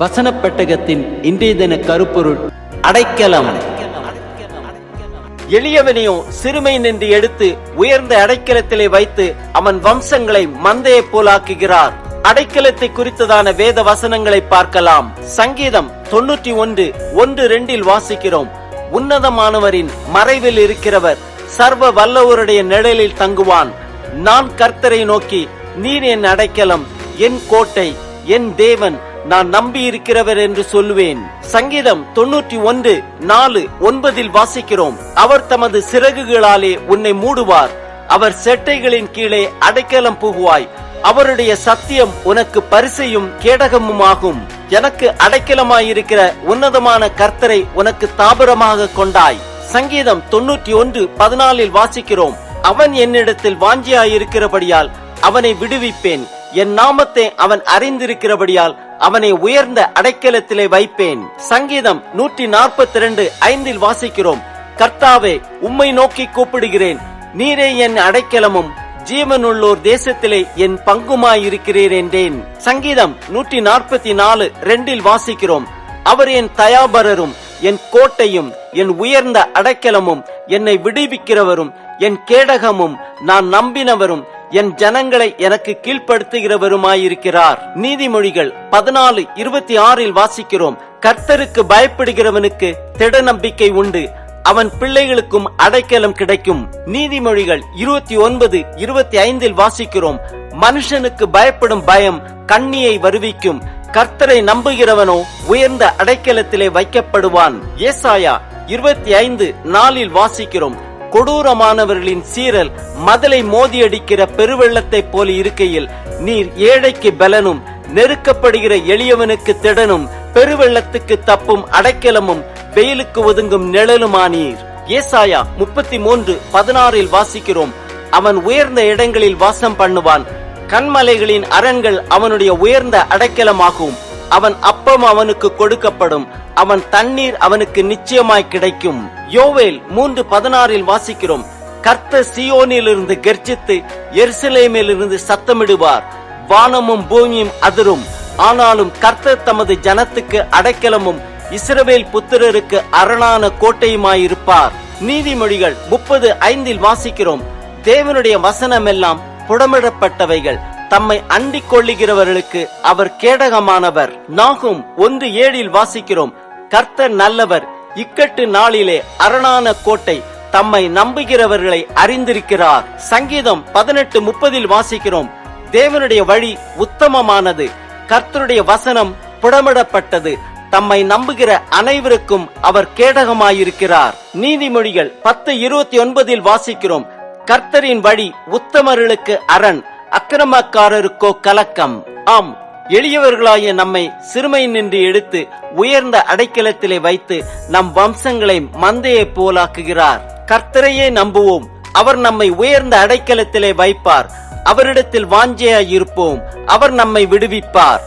வசன பெட்டகத்தின் இன்றைய தின கருப்பொருள் அடைக்கலம். எளியவனையும் சிறுமை நின்று எடுத்து உயர்ந்த அடைக்கலத்திலே வைத்து அவன் வம்சங்களை மந்தையை போலாக்குகிறார். அடைக்கலத்தை குறித்ததான வேத வசனங்களை பார்க்கலாம். சங்கீதம் தொண்ணூற்றி ஒன்று ஒன்று ரெண்டில் வாசிக்கிறோம். உன்னதமானவரின் மறைவில் இருக்கிறவர் சர்வ வல்லவருடைய நிழலில் தங்குவான். நான் கர்த்தரை நோக்கி நீர் என் அடைக்கலம் என் கோட்டை என் தேவன் நான் நம்பி இருக்கிறவர் என்று சொல்லுவேன். சங்கீதம் தொண்ணூற்றி ஒன்று நாலு ஒன்பதில் வாசிக்கிறோம். அவர் தமது சிறகுகளாலே உன்னை மூடுவார். அவர் செட்டைகளின் கீழே அடைக்கலம் புகுவாய். அவருடைய சத்தியம் உனக்கு பரிசையும் கேடகமுமாகும். எனக்கு அடைக்கலமாயிருக்கிற உன்னதமான கர்த்தரை உனக்கு தாபரமாக கொண்டாய். சங்கீதம் தொண்ணூற்றி ஒன்று பதினாலில் வாசிக்கிறோம். அவன் என்னிடத்தில் வாஞ்சியாயிருக்கிறபடியால் அவனை விடுவிப்பேன். என் நாமத்தை அவன் அறிந்திருக்கிறபடியால் அவனை உயர்ந்த அடைக்கலத்திலே வைப்பேன். சங்கீதம் நூற்றி நாற்பத்தி ரெண்டு ஐந்தில் வாசிக்கிறோம். கர்த்தாவே உம்மை நோக்கி கூப்பிடுகிறேன். நீரே என் அடைக்கலமும் ஜீவனுள்ளோர் தேசத்திலே என் பங்குமாயிருக்கிறீர் என்றேன். சங்கீதம் நூற்றி நாற்பத்தி நாலு ரெண்டில் வாசிக்கிறோம். அவர் என் தயாபரரும் என் கோட்டையும் என் உயர்ந்த அடைக்கலமும் என்னை விடுவிக்கிறவரும் என் கேடகமும் நான் நம்பினவரும் என் ஜனங்களை எனக்கு கீழ்ப்படுத்துகிறவருமாயிருக்கிறார். நீதிமொழிகள் பதினாலு இருபத்தி ஆறில் வாசிக்கிறோம். கர்த்தருக்கு பயப்படுகிறவனுக்கு திட நம்பிக்கை உண்டு. அவன் பிள்ளைகளுக்கும் அடைக்கலம் கிடைக்கும். நீதிமொழிகள் இருபத்தி ஒன்பது இருபத்தி ஐந்தில் வாசிக்கிறோம். மனுஷனுக்கு பயப்படும் பயம் கண்ணியை வருவிக்கும். கர்த்தரை நம்புகிறவனோ உயர்ந்த அடைக்கலத்திலே வைக்கப்படுவான். ஏசாயா இருபத்தி ஐந்து நாளில் வாசிக்கிறோம். கொடூரமானவர்களின் சீரல் மதலை மோதியடிக்கிற பெருவெள்ளத்தை போல இருக்கையில் நீர் ஏழைக்கு பலனும் நெருக்கப்படுகிற எளியவனுக்கு திடனும் பெருவெள்ளத்துக்கு தப்பும் அடைக்கலமும் வெயிலுக்கு ஒதுங்கும் நிழலுமானீர். ஏசாயா முப்பத்தி மூன்று பதினாறில் வாசிக்கிறோம். அவன் உயர்ந்த இடங்களில் வாசம் பண்ணுவான். கண்மலைகளின் அரண்கள் அவனுடைய உயர்ந்த அடைக்கலமாகும். அவன் அப்பம் அவனுக்கு கொடுக்கப்படும். அவன் தண்ணீர் அவனுக்கு நிச்சயமாய் கிடைக்கும். யோவேல் மூன்று பதினாறில் வாசிக்கிறோம். கர்த்த சியோனிலிருந்து கர்ஜித்து எருசலேமிலிருந்து சத்தமிடுவார். வானமும் பூமியும் அதிரும். ஆனாலும் கர்த்தர் தமது ஜனத்துக்கு அடைக்கலமும் இஸ்ரவேல் புத்திரருக்கு அரணான கோட்டையுமாயிருப்பார். நீதிமொழிகள் முப்பது ஐந்தில் வாசிக்கிறோம். தேவனுடைய வசனமெல்லாம் புடமிடப்பட்டவைகள். தம்மை அண்டிக் கொள்ளுகிறவர்களுக்கு அவர் கேடகமானவர். நாகும் ஒன்று ஏழில் வாசிக்கிறோம். கர்த்தர் நல்லவர். இக்கட்டு நாளிலே அரணான கோட்டை தம்மை நம்புகிறவர்களை அறிந்திருக்கிறார். சங்கீதம் பதினெட்டு முப்பதில் வாசிக்கிறோம். தேவனுடைய வழி உத்தமமானது. கர்த்தருடைய வசனம் புடமிடப்பட்டது. தம்மை நம்புகிற அனைவருக்கும் அவர் கேடகமாயிருக்கிறார். நீதிமொழிகள் பத்து இருபத்தி ஒன்பதில் வாசிக்கிறோம். கர்த்தரின் வழி உத்தமர்களுக்கு அரண். அக்கிரமக்காரருக்கோ கலக்கம். ஆம் எளியவர்களாகிய நம்மை சிறுமை நின்று எடுத்து உயர்ந்த அடைக்கலத்திலே வைத்து நம் வம்சங்களை மந்தையைப் போலாக்குகிறார். கர்த்தரையே நம்புவோம். அவர் நம்மை உயர்ந்த அடைக்கலத்திலே வைப்பார். அவரிடத்தில் வாஞ்சையாய் இருப்போம் அவர் நம்மை விடுவிப்பார்.